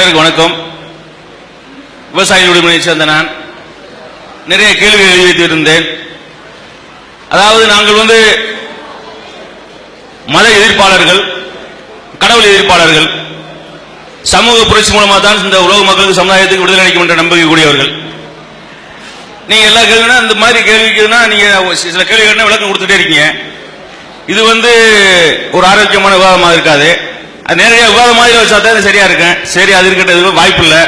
அனைவருக்கும் வணக்கம். விவசாய உரிமையை சேர்ந்த நான் நிறைய கேள்விகள் எழுதி வைத்திருந்தேன் அதாவது நாங்கள் வந்து மத எதிர்ப்பாளர்கள் கடவுள் எதிர்ப்பாளர்கள் சமூக புரட்சி மூலமா தான் இந்த உலக மக்களுக்கு சமுதாயத்துக்கு விடுதலை அளிக்கும் என்ற நம்பிக்கை கூடியவர்கள் நீங்க எல்லா கேள்வினா இந்த மாதிரி கேள்விக்குன்னா நீங்க சில கேள்விகள் விளக்கம் கொடுத்துட்டே இருக்கீங்க. இது வந்து ஒரு ஆரோக்கியமான விவாதமாக இருக்காது. நேரடியாக விவாதம் மாதிரி வச்சா தான் சரியா இருக்கும். சரி அது இருக்கிறது வாய்ப்பு இல்லை.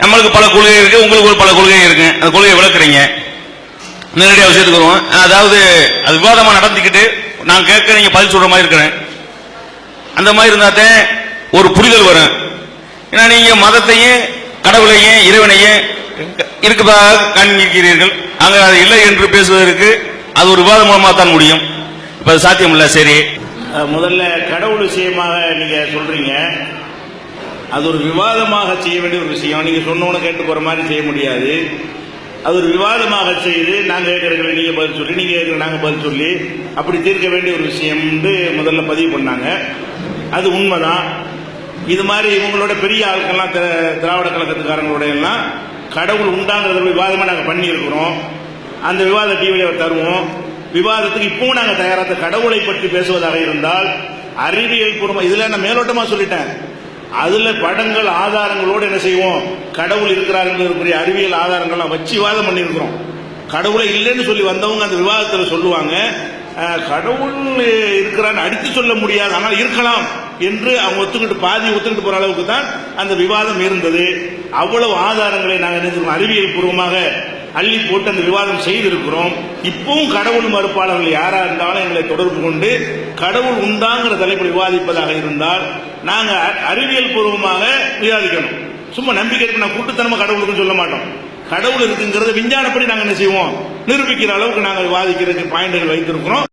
நம்மளுக்கு பல கொள்கை இருக்கு உங்களுக்கு ஒரு பல கொள்கை இருக்கு. அந்த கொள்கையை விளக்குறீங்க. நேரடியாக விஷயத்துக்கு வருவோம். அதாவது அது விவாதமா நடந்துக்கிட்டு நான் கேட்க நீங்க பதில் சொல்ற மாதிரி இருக்கிறேன். அந்த மாதிரி இருந்தாத்தே ஒரு புரிதல் வரும். ஏன்னா நீங்க மதத்தையும் கடவுளையும் இறைவனையும் இருப்பதாக காண்கிறீர்கள் அங்க அது இல்லை என்று பேசுவதற்கு அது ஒரு விவாதம் மூலமா தான் முடியும். இப்ப அது சாத்தியம் இல்ல சரி. முதல்ல கடவுள் விஷயமாக நீங்க சொல்றீங்க. அது ஒரு விவாதமாக செய்ய வேண்டிய ஒரு விஷயம். நீங்க சொன்னோன்னு கேட்டு போற மாதிரி செய்ய முடியாது. அது ஒரு விவாதமாக செய்து நாங்க கேட்கறதுல நீங்க பதில் சொல்லி நீங்க கேட்கற நாங்க பதில் சொல்லி அப்படி தீர்க்க வேண்டிய ஒரு விஷயம் முதல்ல பதிவு பண்ணாங்க. அது உண்மைதான். இது மாதிரி இவங்களோட பெரிய ஆட்கள்லாம் திராவிட கழகத்துக்காரங்களோட எல்லாம் கடவுள் உண்டாங்கிறத விவாதமா நாங்க பண்ணியிருக்கிறோம். அந்த விவாத டிவியில் தருவோம். விவாதத்துக்கு இப்பவும் நாங்க தயாராக கடவுளை பற்றி பேசுவதாக இருந்தால் அறிவியல் பூர்வம் இதுல நான் மேலோட்டமா சொல்லிட்டேன். அதுல படங்கள் ஆதாரங்களோடு என்ன செய்வோம்? கடவுள் இருக்கிறார் என்பதற்குரிய அறிவியல் ஆதாரங்கள்லாம் வச்சு விவாதம் பண்ணியிருக்கிறோம். கடவுளை இல்லைன்னு சொல்லி வந்தவங்க அந்த விவாதத்தில் சொல்லுவாங்க. கடவுள் இருக்கிறான்னு அடித்து சொல்ல முடியாது ஆனால் இருக்கலாம் என்று அவங்க ஒத்துக்கிட்டு பாதி ஒத்துக்கிட்டு போற அளவுக்கு தான் அந்த விவாதம் இருந்தது. அவ்வளவு ஆதாரங்களை நாங்கள் நினைச்சிருக்கோம் அறிவியல் பூர்வமாக அள்ளி போட்டு அந்த விவாதம் செய்திருக்கிறோம். இப்பவும் கடவுள் மறுப்பாளர்கள் யாரா இருந்தாலும் எங்களை தொடர்பு கொண்டு கடவுள் உண்டாங்கிற தலைப்பில் விவாதிப்பதாக இருந்தால் நாங்க அறிவியல் பூர்வமாக விவாதிக்கணும். சும்மா நம்பிக்கை இருக்கு நான் கூட்டுத்தனமா கடவுளுக்கு சொல்ல மாட்டோம். கடவுள் இருக்குங்கிறத விஞ்ஞானப்படி நாங்க என்ன செய்வோம்? நிரூபிக்கிற அளவுக்கு நாங்கள் விவாதிக்கிறதுக்கு பாயிண்டுகள் வைத்திருக்கிறோம்.